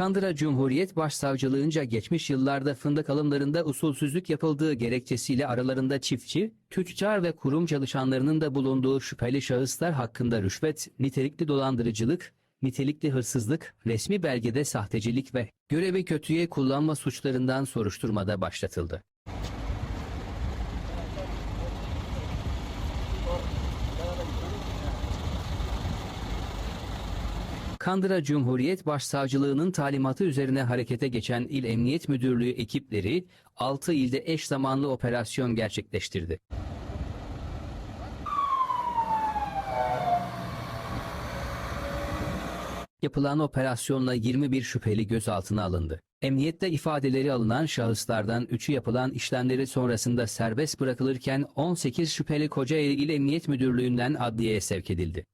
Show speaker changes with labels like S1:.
S1: Kandıra Cumhuriyet Başsavcılığınca geçmiş yıllarda fındık alımlarında usulsüzlük yapıldığı gerekçesiyle aralarında çiftçi, tüccar ve kurum çalışanlarının da bulunduğu şüpheli şahıslar hakkında rüşvet, nitelikli dolandırıcılık, nitelikli hırsızlık, resmi belgede sahtecilik ve görevi kötüye kullanma suçlarından soruşturmada başlatıldı. Kandıra Cumhuriyet Başsavcılığının talimatı üzerine harekete geçen İl Emniyet Müdürlüğü ekipleri 6 ilde eş zamanlı operasyon gerçekleştirdi. Yapılan operasyonla 21 şüpheli gözaltına alındı. Emniyette ifadeleri alınan şahıslardan 3'ü yapılan işlemleri sonrasında serbest bırakılırken 18 şüpheli Kocaeli İl Emniyet Müdürlüğü'nden adliyeye sevk edildi.